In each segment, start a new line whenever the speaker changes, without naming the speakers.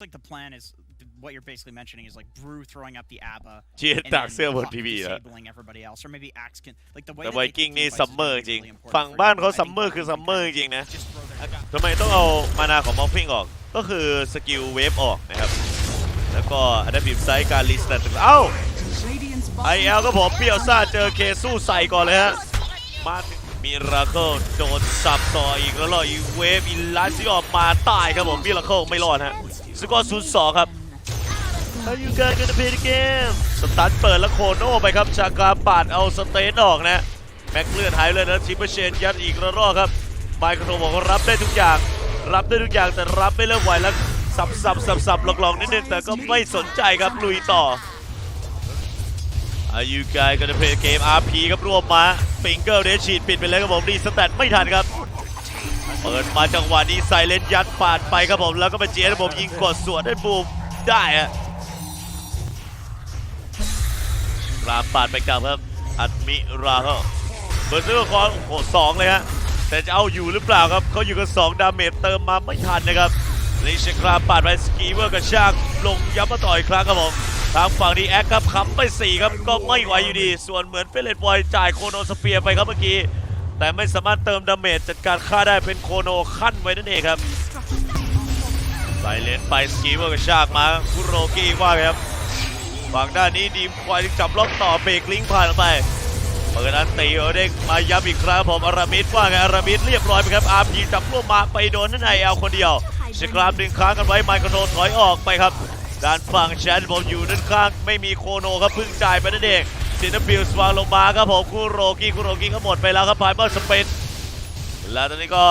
like the plan is what you're basically mentioning is like Brew throwing up the ABBA
เชีย
and
จาก
then
เสื้อบน
Hawk
ทีวีแล้ว
disabling everybody else or maybe Axe can like the way
แต่
that
ไว
they
กิ้ง
can
นี่
do
ซัม
Vice
เมอร์
is
จริง
really important
ฝั่ง
for
บ้าน
them.
เขา
I
ซัม
think
เมอร์
Hawk
คือ
can
ซัมเมอร์จ
kinda
ริง ๆ นะ
just throw their
ทำไมต้องเอามานาของมอฟฟิงออก ก็คือสกิลเวฟออกนะครับ แล้วก็อันดับบีบไซด์การลิสต์ต่างๆเอ้าไอเอลก็ผมเปรี้ยวซ่าเจอเคสู้ใส่ก่อนเลยฮะ มาถึงมิราเคิลโดนสับต่ออีกแล้วรออีกเวฟอีลาซิออกมาตายครับผมมิราเคิลไม่รอดฮะ สกอร์ศูนย์สองครับ How you guys gonna play the game สตันเปิดแล้วโคโน่ไปครับ ชากาปาดเอาสเตนออกนะ แม็กเลื่อนหายเลยนะทิปเปอร์เชนยัดอีกระรอกครับไมโครโทบอกว่ารับได้ทุกอย่าง รับได้ทุกอย่างแต่รับไม่เริ่มไหวแล้วสับสับสับสับหลอกๆนิดนึงแต่ก็ไม่สนใจครับลุยต่อ Are you guys gonna play the game RP ครับรวมมาฟิงเกิลเดชฉีดปิดไปเลยครับผมดีสแตทไม่ทันครับ เปิดมาจังหวะนี้ไซเลนยัดปาดไปครับผมแล้วก็เป็นเจนผมยิงกดสวนได้บูมได้ฮะรามปาดไปกลับครับอัดมิราครับเบอร์เซอร์คอนโอ้โหสองเลยฮะแต่จะเอาอยู่หรือเปล่าครับเขาอยู่กันสองดาเมจเติมมาไม่ทันนะครับลิเชครามปาดไปสกีเวอร์กระชากลงย้ำมาต่ออีกครั้งครับผมทางฝั่งดีแอคครับค้ำไปสี่ครับก็ไม่ไหวอยู่ดี ส่วนเหมือนเฟเลตบอยจ่ายโคโนสเปียร์ไปครับเมื่อกี้ แต่ไม่สามารถเติมดาเมจจัดการฆ่าได้เป็นโคโนขั้นไว้นั่นเองครับไซเลนไปสกีเวอร์กระชากมาคุโรกี้ว่าไงครับฝั่งด้านนี้ดีมควายจับล็อกต่อเบรกลิงผ่านไปเปิดอันตีเอเด้งมาย้ำอีกครั้งผมอารามิดว่าไงอารามิดเรียบร้อยไปครับอาร์พีจับร่วมมาไปโดนนั่นไอเอลคนเดียวชครามดึงค้างกันไว้ไมโครโนถอยออกไปครับ ด้านฝั่งแชนผมอยู่ด้านข้างไม่มีโคโนครับพิ่งจ่ายไปนั่นเอง ซินบิลสวางลงมาครับผมคูโรกี้คูโรกี้ก็หมดไปแล้วครับผ่านบอลสเปนแล้วตอนนี้ก็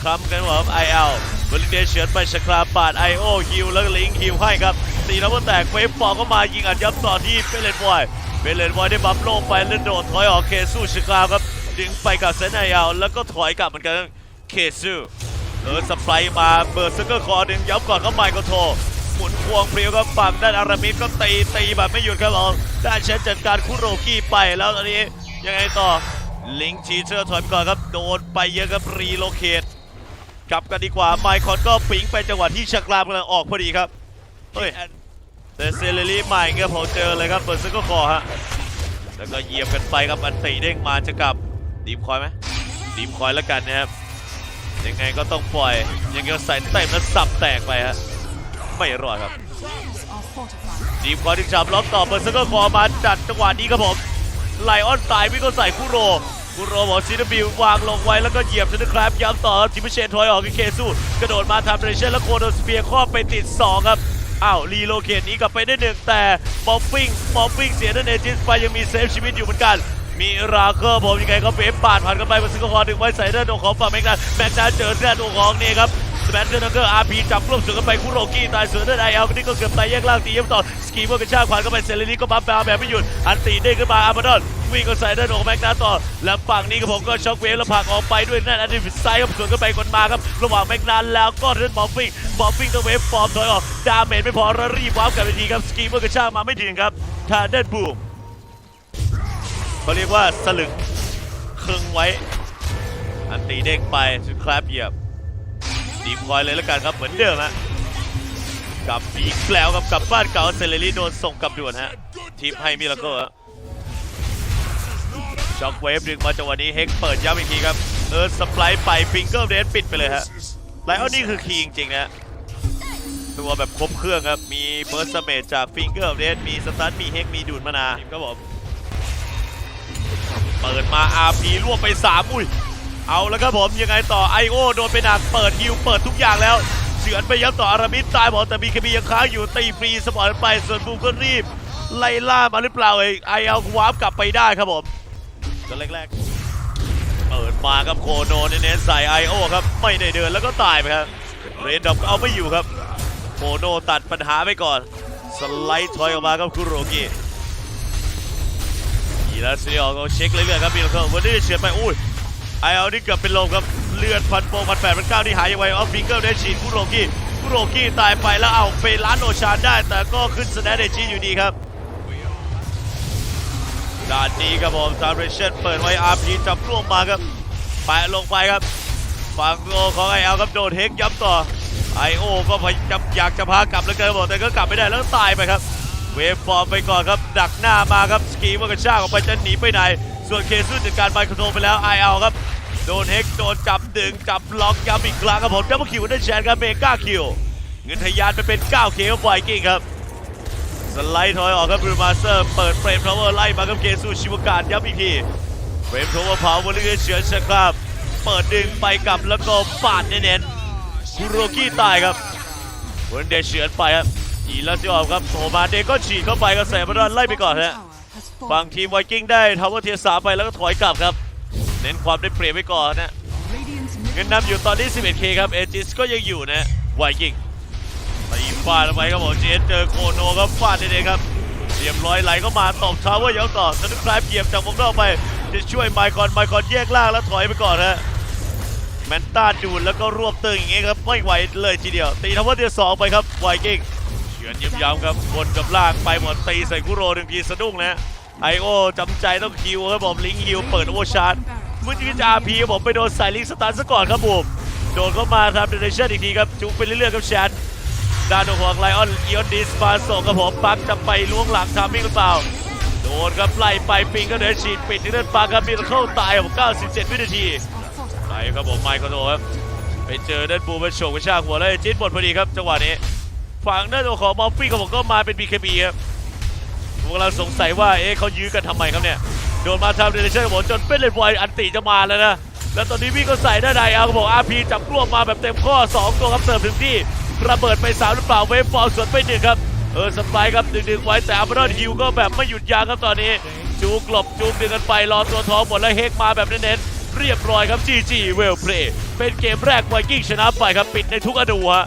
คล้ำกันว่าไอเอลบริเดเฉือนไปชคราปาดไอโอฮิวแล้วลิงฮิวให้ครับตีแล้วก็แตกเฟฟฟอร์ก็มายิงอัดยับต่อที่เปเลนบอยเปเลนบอยได้บัฟโลงไปแล้วโดดถอยออกเคซูชคราครับดึงไปกับเซนไอเอลแล้วก็ถอยกลับเหมือนกันเคซูเออสไปร์มาเบอร์ซึเกอร์คอดึงย้ำก่อนก็ไมค์ก็โทร มุนพวงเพรียวก็ฝั่งด้านอารามิดก็ตีตีแบบไม่หยุดครับผมด้านเชนจัดการคุโรกี้ไปแล้วตอนนี้ยังไงต่อลิงทีเชอร์ถอยไปก่อนครับโดนไปเยอะครับรีโลเคทกลับกันดีกว่าไมคอนก็ปิงไปจังหวะที่ชักรามกำลังออกพอดีครับเฮ้ยแต่เซเลรี่ใหม่เงี้ยผมเจอเลยครับเปิดซึงก็คอฮะแล้วก็เหยียบกันไปครับอันตีเด้งมาจะกลับดีมคอยไหมดีมคอยแล้วกันนะครับยังไงก็ต้องปล่อยยังไงก็ใส่เต็มแล้วสับแตกไปฮะ ไม่รอดครับดีมคอยถึงจับล็อกต่อเปิดซึงก็คอมาจัดจังหวะนี้ครับผมไลออนตายวิ่งก็ใส่คุโรคุโรบอกซีนบิววางลงไว้แล้วก็เหยียบชนะครับย้ำต่อครับจิมเชนถอยออกกับเคซูกระโดดมาทำเรเชนแล้วโคโดสเปียร์ครอบไปติด 2 ครับอ้าวรีโลเคทหนี้กลับไปได้หนึ่งแต่บอฟฟิงบอฟฟิงเสียนั่นเอจิสไปยังมีเซฟชีวิตอยู่เหมือนกันมีราเคอร์ผมยังไงก็เฟฟปาดผ่านกันไปมาซึ่งก็คอดึงไว้ใส่ด้านตรงของฝั่งแม็กนันแม็กนันเจอด้านตรงของนี่ครับ แปนเดอร์นังเกอร์อาร์พีจับร่มสวนกันไปคุโรกี้ตายสวนด้านไอเอลนี่ก็เกือบตายแยกล่างตีย้ำต่อสกีเวอร์กระชากผ่านกันไปเซเลนีก็บัฟไปแบบไม่หยุดอันตีเด้งขึ้นมาอาร์มาดอนวิ่งก็ใส่ด้านขอแม็กนาต่อแล้วฝั่งนี้ก็ผมก็ช็อกเวฟแล้วผักออกไปด้วยนั่นอันนี้ฟิซ้ายครับสวนกันไปคนมาครับระหว่างแม็กนาแล้วก็เรื่องบอฟฟิงบอฟฟิงตัวเวฟฟอร์มถอยออกดาเมจไม่พอแล้วรีบวาร์ปกลับไปทีครับสกีเมอร์กระชากมาไม่ถึงครับทาเดนบูมเขาเรียกว่าสลึงครึงไว้ อันตีเด้งไปสุดคราบเหยียบ ดีคอยเลยแล้วกันครับเหมือนเดิมฮะกลับอีกแล้วครับกลับบ้านเก่าเซเลรีโดนส่งกลับด่วนฮะทีมให้มิราเคิลช็อคเวฟดึงมาจังหวะนี้เฮกเปิดย้ำอีกทีครับเออสปายไปฟิงเกิลเดนปิดไปเลยฮะไลออนนี่คือคีย์จริงๆนะตัวแบบครบเครื่องครับ มีเบิร์สเมจจากฟิงเกิลเดนมีสตันมีเฮกมีดูดมานาครับผมเปิดมา RP รวบไป 3 อุ้ย เอาแล้วครับผมยังไงต่อไอโอโดนไปหนักเปิดฮิวเปิดทุกอย่างแล้วเฉือนไปย้ำต่ออารามิดตายบอกแต่มีเคบียังค้างอยู่ตีฟรีสปอร์ตไปส่วนบูมก็รีบ ไล่ล่ามาหรือเปล่าเอ้ยไอเอาวาร์ปกลับไปได้ครับผมตอนแรกๆเปิดมาครับโคโนเน้นใส่ไอโอครับไม่ได้เดินแล้วก็ตายไปครับเรนดอมก็เอาไม่อยู่ครับโคโนตัดปัญหาไปก่อน สไลด์ถอยออกมาครับคุโรกิอีลาซิออกเช็คเรื่อยๆครับมีแล้วก็วันนี้เฉียดไปอุ้ย ไอเอานี่เกือบเป็นลมครับเลือดพันโปพันแปดพันเก้าที่หายไวออฟฟิงเกิลได้ฉีดคุโรกิคุโรกิตายไปแล้วเอาไปล้านโอชานได้ แต่ก็ขึ้นสแนดเดจีอยู่ดีครับด้านนี้ครับผมซาเรเชนเปิดไว้อาร์พีจับร่วมมาครับแปะลงไปครับฝั่งโลของไอเอลครับโดนเฮกย้ำต่อไอโอก็พยายามอยากจะพากลับแล้วเกินบอกแต่ก็กลับไม่ได้แล้วตายไปครับ เวฟฟอร์มไปก่อนครับ ดักหน้ามาครับสกีมันกระชากออกไปจะหนีไปไหน ส่วนเคซุนจัดการไมค์คอนโทรลไปแล้วไอเอาครับ โดนเฮกโดนจับดึงจับล็อกย้ำอีกครั้งครับผมดับเบิลคิวได้แชนครับเมก้าคิว เงินทะยานไปเป็น9เคครับไวกิ้งครับสไลด์ถอยออกครับบรูมาสเตอร์เปิดเฟรมทาวเวอร์ไล่มาครับเคซูชิวการย้ำอีกทีเฟรมทาวเวอร์เผาบริเวณเฉือนชะครับ เปิดดึงไปกับแล้วก็ปาดเน้นๆคุโรกี้ตายครับเวนเดชเฉือนไปครับอีล้วจะออกครับโทมาเดก็ฉีดเข้าไปกระแสมาดอนไล่ไปก่อนฮะ ฝั่งทีมไวกิ้งได้ทาวเวอร์เทียสาไปแล้วก็ถอยกลับครับ เน้นความได้เปรียบไว้ก่อนนะเงินนำอยู่ตอนนี้ 11K ครับเอจิสก็ยังอยู่นะไวกิ้งตีฟาดไปครับผมเจสเจอโคโนครับฟาดเด็ดครับเรียบร้อยไหลเข้ามาตบทาวเวอร์ยาวต่อสนุกคลายเหยียบจากวงนอกไปจะช่วยไมคอนไมคอนแยกล่างแล้วถอยไปก่อนฮะแมนต้าดูดแล้วก็รวบตึงอย่างเงี้ยครับไม่ไหวเลยทีเดียว ตีทาวเวอร์เทียสองไปครับไวกิ้ง เฉือนย้ำๆครับบนกับล่างไปหมดตีใส่กุโรหนึ่งทีสะดุ้งนะไอโอจำใจต้องคิวครับผมลิงฮิวเปิดโอชาร์ดมุจิจาพีครับผมไปโดนสายลิงสตาร์ซะก่อนครับผมโดนเข้ามาทำเดเนชั่นอีกทีครับจุกไปเรื่อยๆครับแชนด้านของไลออนอีออนดิสมาส่งครับผมปักจะไปล้วงหลังทามิ่งหรือเปล่าโดนครับไล่ไปปิงก็เดินฉีดปิดที่เดินปักครับมีเข้าตายผม97 วินาทีไปครับผมไมค์คอนโทรครับไปเจอเดินบูมาโฉกกระชากหัวแล้วจิ้นหมดพอดีครับจังหวะนี้ ฝั่งด้านของมอฟฟี่ของผมก็มาเป็น BKB ครับผมกำลังสงสัยว่าเอ๊ะเขายื้อกันทำไมครับเนี่ย โดนมาทำเดลิเชอร์ผมจนเป็นเลนไวอันติจะมาแล้วนะ แล้วตอนนี้วิ่ก็ใส่ได้าในเอาบอกอาพีจับกล้วมาแบบเต็มข้อ 2 ตัวครับเสิร์ฟถึงที่ระเบิดไป3หรือเปล่าเวฟฟอร์สวนไปหนึ่งครับ เออสไปครับดึงๆไว้แต่อัมเบอร์ฮิวก็แบบไม่หยุดยั้งครับตอนนี้ จูกลบจูกดึงกันไปรอตัวท้องหมดแล้วเฮกมาแบบเน้นๆเรียบร้อยครับ GG เวลเพลย์เป็นเกมแรกไวกิ้งชนะไปครับปิดในทุกอนูฮะ